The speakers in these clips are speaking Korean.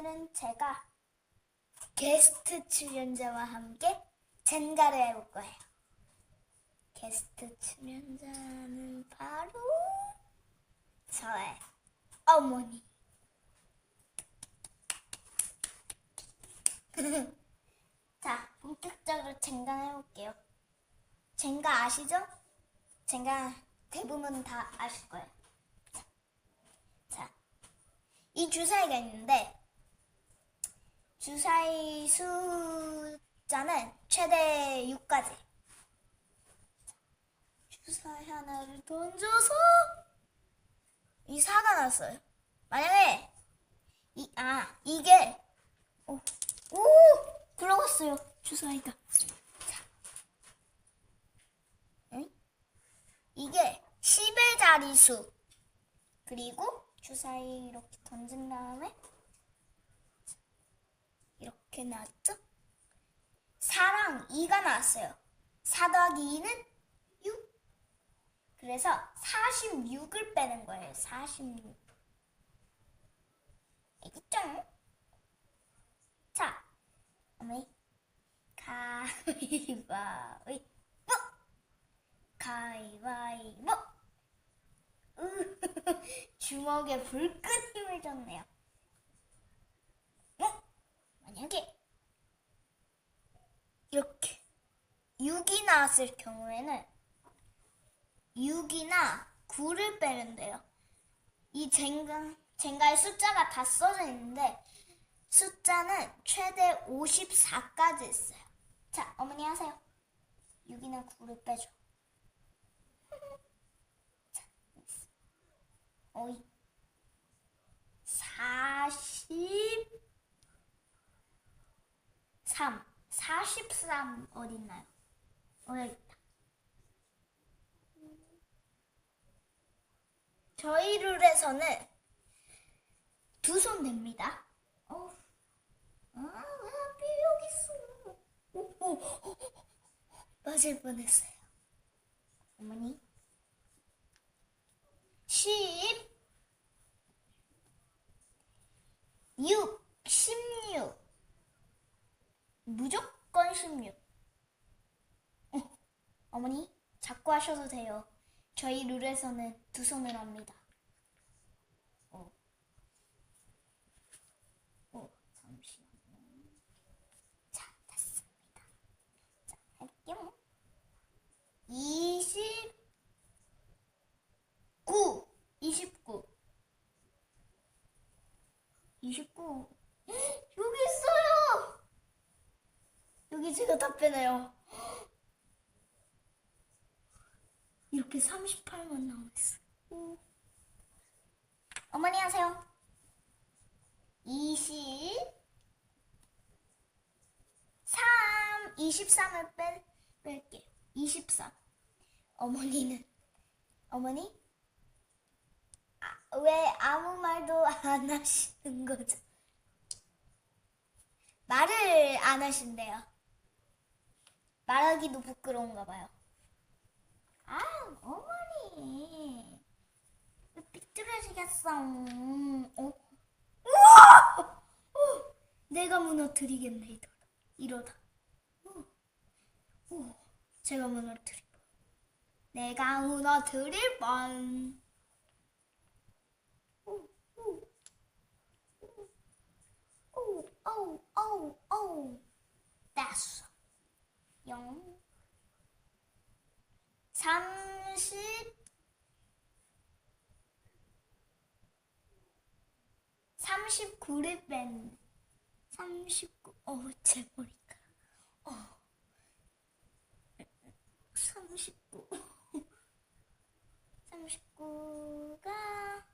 오늘은 제가 게스트 출연자와 함께 젠가를 해볼 거예요. 게스트 출연자는 바로 저의 어머니. 자, 본격적으로 젠가 해볼게요. 젠가 아시죠? 젠가 대부분 다 아실 거예요. 자, 자, 이 주사위가 있는데 주사위 숫자는 최대 6까지. 주사위 하나를 던져서 이 4가 났어요. 만약에 이, 아, 이게 오, 오 굴러갔어요. 주사위가. 자. 응? 이게 10의 자리수. 그리고 주사위 이렇게 던진 다음에 이렇게 나왔죠? 4랑 2가 나왔어요. 4 더하기 2는 6. 그래서 46을 빼는 거예요. 46. 알겠죠? 자, 어머니. 가위바위보. 가위바위보. 으, 주먹에 불끈 힘을 줬네요. 어? 만약에 이렇게 6이 나왔을 경우에는 6이나 9를 빼는데요. 이 젠가, 젠가의 숫자가 다 써져 있는데 숫자는 최대 54까지 있어요. 자, 어머니 하세요. 6이나 9를 빼줘. 자. 어이. 40 3. 43 어딨나요? 어, 여기 있다. 저희 룰에서는 두 손 됩니다. 어. 아, 왜 하필 여기 있어? 오, 오, 오, 오. 맞을 뻔했어요. 어머니. 10 6 16 무조건 16. 어, 어머니, 자꾸 하셔도 돼요. 저희 룰에서는 두 손을 합니다. 어. 어, 잠시만요. 자, 됐습니다. 자, 할게요. 29. 29. 29. 여기 있어요! 여기 제가 다 빼네요. 이렇게 38만 나와있어. 요 어머니 하세요. 20, 3, 23을 뺄, 뺄게요. 23. 어머니는, 어머니? 아, 왜 아무 말도 안 하시는 거죠? 말을 안 하신대요. 말하기도 부끄러운가 봐요. 아, 어머니. 왜 삐뚤어지겠어. 어? 우와! 어, 내가 무너뜨리겠네, 이러다. 이러다. 어, 어, 제가 무너뜨릴 뻔. 내가 무너뜨릴 뻔. 어, 어, 어, 어, 어, 어. 됐어. 영. 30 39를 뺀 39. 어, 제 머리가. 어. 39. 39가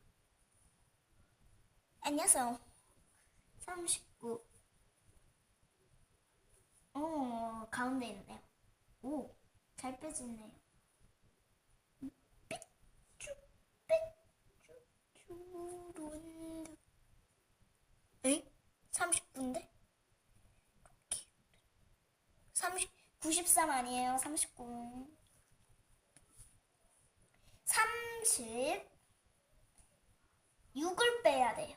안녕하세요. 39. 어, 가운데 있네요. 오, 잘 빼지네요. 삐쭈, 삐쭈, 주룬. 30분데? 30, 93 아니에요. 39. 36을 빼야 돼요.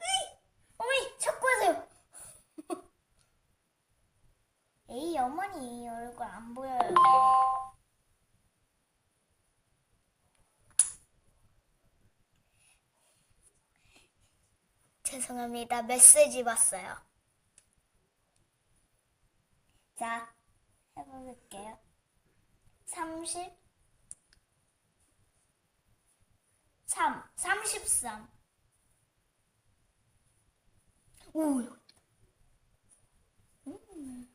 으이! 어머니, 척구하세요. 에이, 어머니, 얼굴 안 보여요. 죄송합니다. 메시지 왔어요. 자, 해볼게요. 30, 3, 33. 오, 음.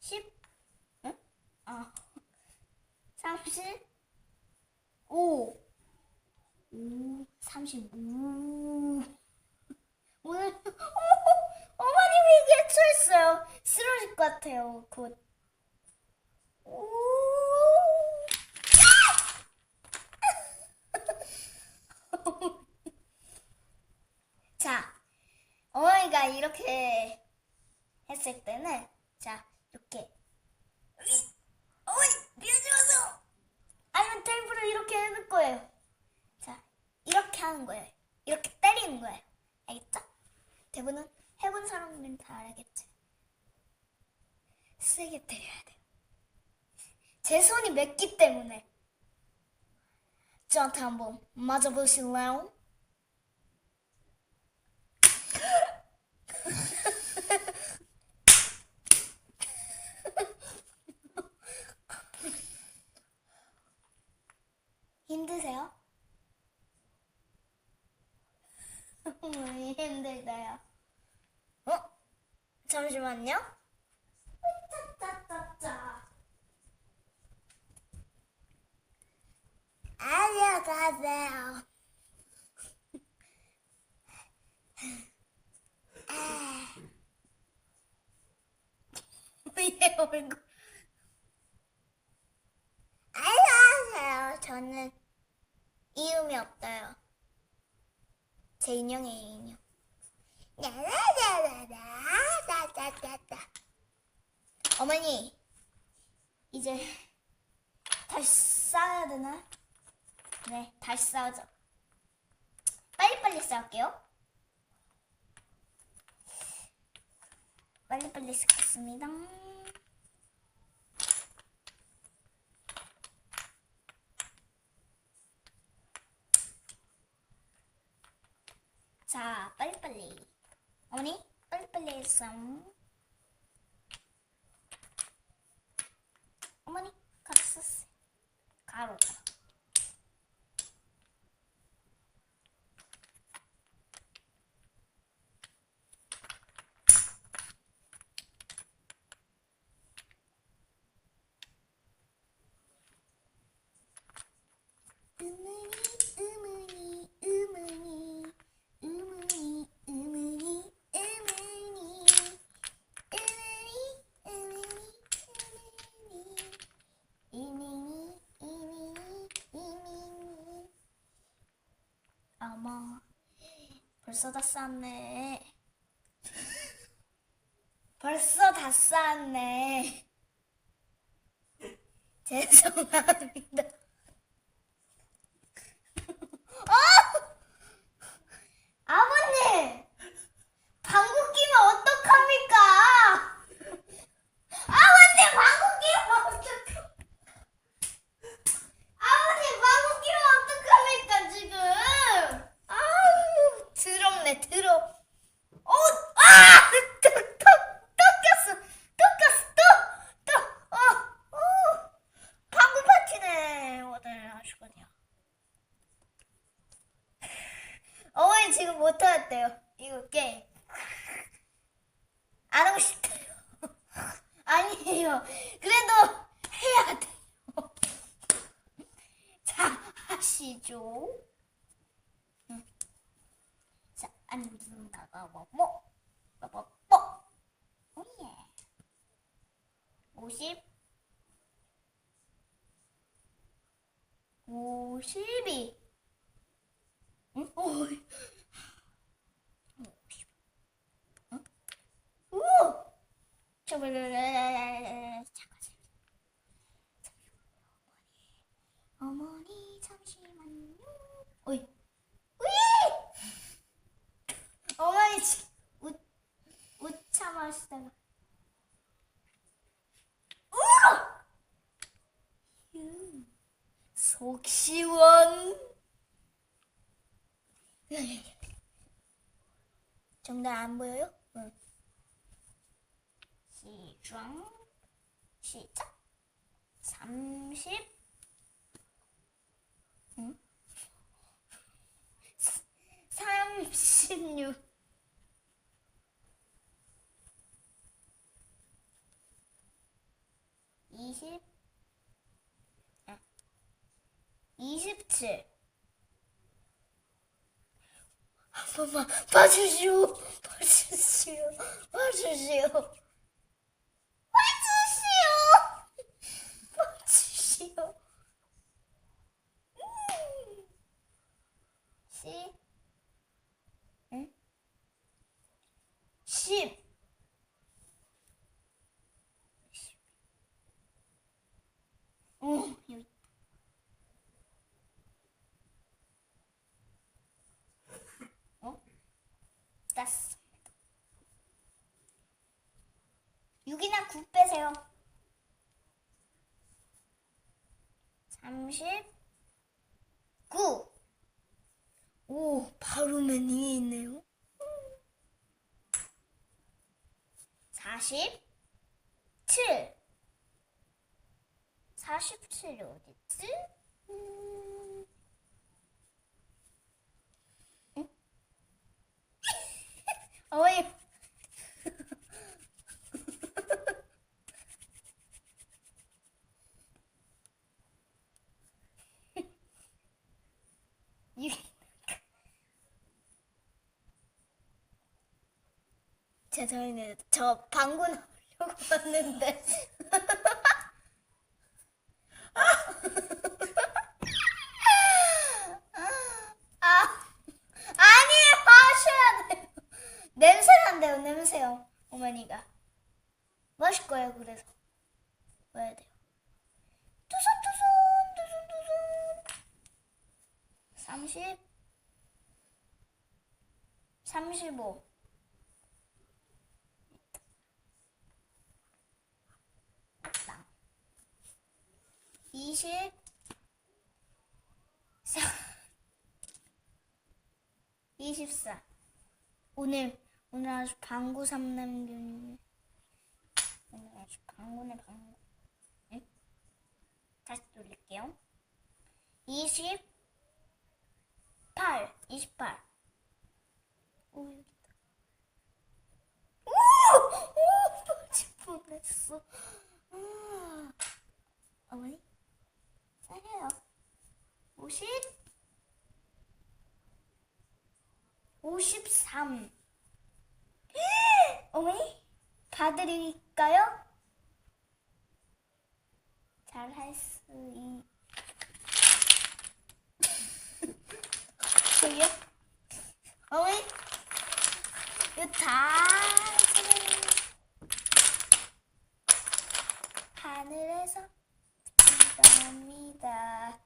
10, 응? 아, 30, 5, 5, 35. 오늘, 어, 어머님이 개초했어요. 쓰러질 것 같아요, 곧. 오. 자, 어머니가 이렇게 했을 때는, 자, 이렇게. 어이, 미안지 마세요. 아니면 테이블을 이렇게 해줄 거예요. 자, 이렇게 하는 거예요. 이렇게 때리는 거예요. 알겠죠? 대부분 해본 사람들은 다 알겠지. 세게 때려야 돼요. 제 손이 맵기 때문에. 저한테 한번 맞아보실래요? 힘드세요? 어머니 힘들다요. 어? 잠시만요. 안녕하세요. 왜 얼굴? 안녕하세요. 저는 이음이 없어요. 제 인형이에요, 인형. 야라라라라라라라라. 어머니, 이제 다시 싸야 되나? 네, 다시 싸우죠. 빨리빨리 싸울게요. 빨리빨리 싸겠습니다. 자, 빨리빨리. 어머니, 빨리빨리 했어. 어머니, 썼어요. 가루, 가루. 으무니, 으무니, 으무니. 으무니 으무니 으무니 으무니 으무니 으무니 이미니 이미니 이미니 어머 벌써 다 쌌네. 벌써 다 쌌네. 죄송합니다 어! 아버님! 방구 끼면 어떡합니까? 아버님, 방구 끼면 어떡해? 아버님, 방구 끼면 어떡합니까, 지금? 아우, 더럽네, 더러. 어, 아! 또, 또, 또 꼈어. 또 꼈어, 또, 또, 어, 어. 방구 파티네, 오늘 하시군요. 어머니 지금 못하겠대요. 이거 게임. 안 하고 싶대요. 아니에요. 그래도 해야 돼요. 자, 하시죠. 응. 자, 앉는다가 뭐, 뭐, 뭐, 뭐, 뭐. 오예. 50. 52. 응? 오 어머니, 잠시만요. 오이, 오이! 어머니 웃, 웃 참아시다가. 속 시원. 정답 안 보여요? 응. 시중 시작. 30 응? 36 20 아, 27 한 번만 봐주시오 봐주시오. 봐주시오. 봐주시오 봐주시오 음. 시 응? 10 오, 여기. 어? 땄어. 6이나 9 빼세요. 39. 오, 바로 맨 위에 있네요. 47. 47이 어딨지? 음... 응? 어이. 이- 죄송해요. 저 방구 나오려고 왔는데. 아, 아니에요. 하셔야 돼요. 냄새 난대요, 냄새요. 어머니가. 마실 거예요, 그래서. 와야 돼요. 두손, 두손, 두손, 두손. 30, 35. 20, 4. 24. 오늘 오늘 아주 방구 삼남균 오늘 아주 방구네 방구. 응? 다시 돌릴게요. 28. 28. 오 여기 있다. 오! 오! 빠질 뻔했어. 아. 어머니? 세요. 50. 53. 어머니? 봐드릴까요? 잘 할 수 있... 저기요? 어머니? 이거 다 하늘에서 비가 옵니다.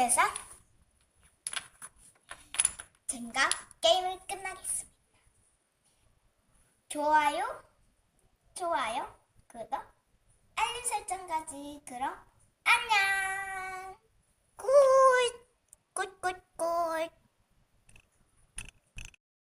해서 제가 게임을 끝나겠습니다. 좋아요, 좋아요, 구독, 알림 설정까지 그럼